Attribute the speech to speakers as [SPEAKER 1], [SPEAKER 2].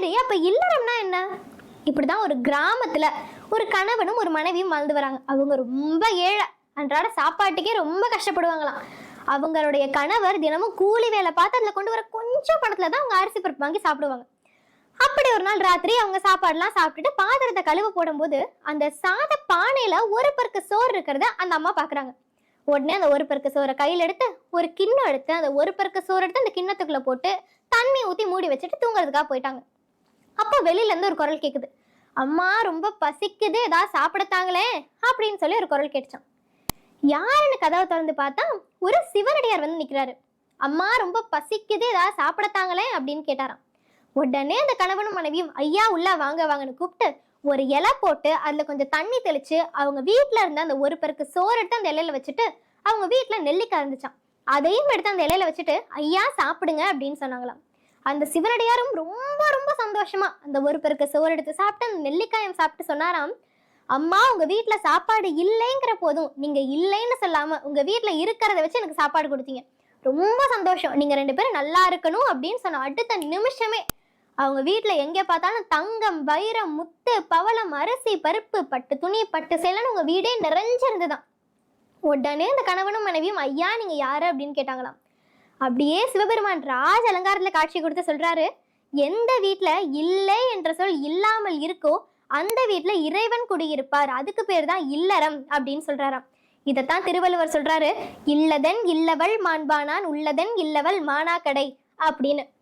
[SPEAKER 1] சரி அப்ப இல்லறம்னா என்ன? இப்படிதான் ஒரு கிராமத்துல ஒரு கணவனும் ஒரு மனைவியும் வாழ்ந்து வராங்க. அவங்க ரொம்ப ஏழை. அன்றாட சாப்பாட்டுக்கே ரொம்ப கஷ்டப்படுவாங்களாம். அவங்களுடைய கணவர் தினமும் கூலி வேலை பார்த்து அதில் கொண்டு வர கொஞ்சம் பணத்துல தான் அவங்க அரிசி பருப்பு வாங்கி சாப்பிடுவாங்க. அப்படி ஒரு நாள் ராத்திரி அவங்க சாப்பாடுலாம் சாப்பிட்டுட்டு பாத்திரத்தை கழுவ போடும்போது அந்த சாத பானையில ஒரு பருக்கு சோறு இருக்கிறத அந்த அம்மா பாக்குறாங்க. உடனே அந்த ஒரு பருக்கு சோறை கையில் எடுத்து ஒரு கிண்ணம் எடுத்து அந்த ஒரு பருக்கு சோறு எடுத்து அந்த கிண்ணத்துக்குள்ள போட்டு தண்ணி ஊற்றி மூடி வச்சுட்டு தூங்குறதுக்காக போயிட்டாங்க. அப்போ வெளியில இருந்து ஒரு குரல் கேக்குது. அம்மா ரொம்ப பசிக்குது. ஏதாவது சாப்பிடத்தாங்களே அப்படின்னு சொல்லி ஒரு குரல் கேட்டுச்சான் யாருன்னு கதவை திறந்து பார்த்தா ஒரு சிவனடியார் வந்து நிக்கிறாரு. அம்மா ரொம்ப பசிக்குது. ஏதாவது சாப்பிடத்தாங்களே அப்படின்னு கேட்டாராம். உடனே அந்த கணவனும் மனைவியும் ஐயா உள்ள வாங்க வாங்கன்னு கூப்பிட்டு ஒரு இலை போட்டு அதுல கொஞ்சம் தண்ணி தெளிச்சு அவங்க வீட்ல இருந்த அந்த ஒரு பருக்கு சோறு எடுத்து அந்த இலையில வச்சுட்டு அவங்க வீட்ல நெல்லிக்காய் இருந்துச்சான் அதையும் எடுத்து அந்த இலையில வச்சுட்டு ஐயா சாப்பிடுங்க அப்படின்னு சொன்னாங்களாம். அந்த சிவனடியாரும் ரொம்ப ரொம்ப சந்தோஷமா அந்த ஒரு பெருக்கு சோறு எடுத்து சாப்பிட்டு அந்த நெல்லிக்காயம் சாப்பிட்டு சொன்னாராம் அம்மா உங்க வீட்டுல சாப்பாடு இல்லைங்கிற போதும் நீங்க இல்லைன்னு சொல்லாம உங்க வீட்டுல இருக்கிறத வச்சு எனக்கு சாப்பாடு கொடுத்தீங்க. ரொம்ப சந்தோஷம். நீங்க ரெண்டு பேரும் நல்லா இருக்கணும் அப்படின்னு சொன்ன அடுத்த நிமிஷமே அவங்க வீட்டில் எங்க பார்த்தாலும் தங்கம் வைரம் முத்து பவளம் அரிசி பருப்பு பட்டு துணி பட்டு சேலைன்னு உங்க வீடே நிறைஞ்சிருந்துதான். உடனே அந்த கணவனும் மனைவியும் ஐயா நீங்க யாரு? அப்படின்னு கேட்டாங்களாம். அப்படியே சிவபெருமான் ராஜ அலங்காரத்துல காட்சி கொடுத்து சொல்றாரு எந்த வீட்டில் இல்லை என்ற சொல் இல்லாமல் இருக்கோ அந்த வீட்டில் இறைவன் குடியிருப்பார். அதுக்கு பேர் தான் இல்லறம் அப்படின்னு சொல்றாராம். இதைத்தான் திருவள்ளுவர் சொல்றாரு இல்லதன் இல்லவள் மாண்பானான் உள்ளதன் இல்லவள் மானாக்கடை அப்படின்னு.